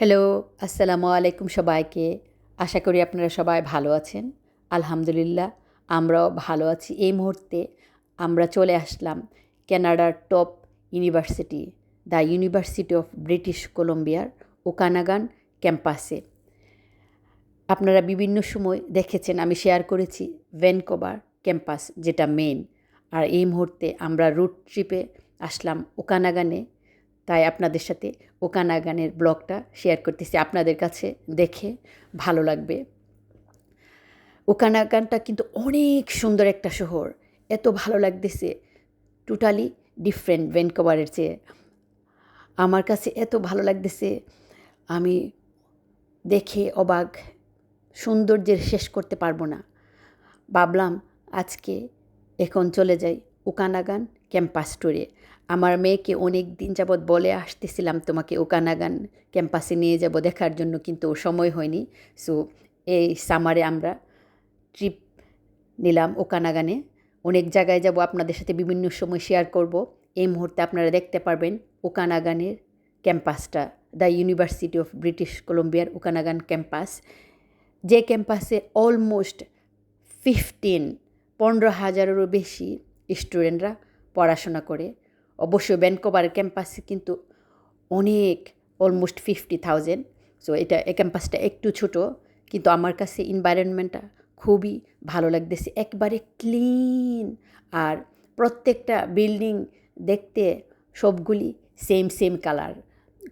Hello আসসালামু আলাইকুম সবাইকে। আশা করি আপনারা সবাই ভালো আছেন। আলহামদুলিল্লাহ, আমরাও ভালো আছি। এই মুহূর্তে আমরা চলে আসলাম কানাডার top university the university of British কলম্বিয়ার ওকানাগান ক্যাম্পাসে আপনারা বিভিন্ন সময় দেখেছেন, আমি শেয়ার করেছি ভ্যানকোভার ক্যাম্পাস যেটা মেন আর এই মুহূর্তে আমরা রুট ট্রিপে আসলাম ওকানাগানে তাই আপনাদের সাথে ওকানা গানের ব্লগটা শেয়ার করতেছি। আপনাদের কাছে দেখে ভালো লাগবে। ওকানা গানটা কিন্তু অনেক সুন্দর একটা শহর। এত ভালো লাগতেছে। টোটালি ডিফারেন্ট ভ্যানকোভারের চেয়ে। আমার কাছে এত ভালো লাগতেছে। আমি দেখে অবাক। সৌন্দর্যের শেষ করতে পারব না। ভাবলাম আজকে এখন চলে যাই ওকানাগান। ক্যাম্পাস ট্যুরে আমার মেয়েকে অনেক দিন যাবৎ বলে আসতেছিলাম তোমাকে ওকানাগান ক্যাম্পাসে নিয়ে যাব দেখার জন্য, কিন্তু সময় হয়নি। সো, এই সামারে আমরা ট্রিপ নিলাম ওকানাগানে। অনেক জায়গায় যাব, আপনাদের সাথে বিভিন্ন সময় শেয়ার করব। এই মুহূর্তে আপনারা দেখতে পারবেন ওকানাগানের ক্যাম্পাসটা, দ্য ইউনিভার্সিটি অফ ব্রিটিশ কলম্বিয়ার ওকানাগান ক্যাম্পাস। যে ক্যাম্পাসে অলমোস্ট ফিফটিন, পনেরো হাজারেরও বেশি স্টুডেন্টরা পড়াশোনা করে। অবশ্যই ভ্যানকোভার ক্যাম্পাসে কিন্তু অনেক অলমোস্ট ফিফটি থাউজেন্ড সো এটা, এই ক্যাম্পাসটা একটু ছোট, কিন্তু আমার কাছে এনভায়রনমেন্টটা খুবই ভালো লাগতেছে। একবারে ক্লিন আর প্রত্যেকটা বিল্ডিং দেখতে সবগুলি সেম সেম কালার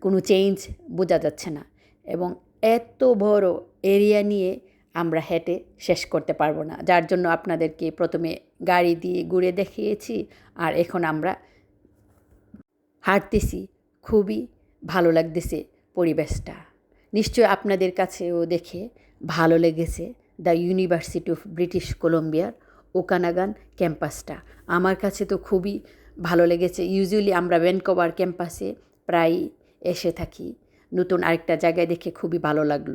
কোনো চেঞ্জ বোঝা যাচ্ছে না। এবং এত বড় এরিয়া নিয়ে আমরা হেঁটে শেষ করতে পারব না। যার জন্য আপনাদেরকে প্রথমে গাড়ি দিয়ে ঘুরে দেখিয়েছি আর এখন আমরা হাঁটতেছি। খুবই ভালো লাগতেছে পরিবেশটা। নিশ্চয় আপনাদের কাছেও দেখে ভালো লেগেছে দ্য ইউনিভার্সিটি অফ ব্রিটিশ কলম্বিয়ার ওকানাগান ক্যাম্পাসটা। আমার কাছে তো খুবই ভালো লেগেছে। ইউজুয়ালি আমরা ভ্যানকোভার ক্যাম্পাসে প্রায় এসে থাকি। নতুন আরেকটা জায়গায় দেখে খুবই ভালো লাগল।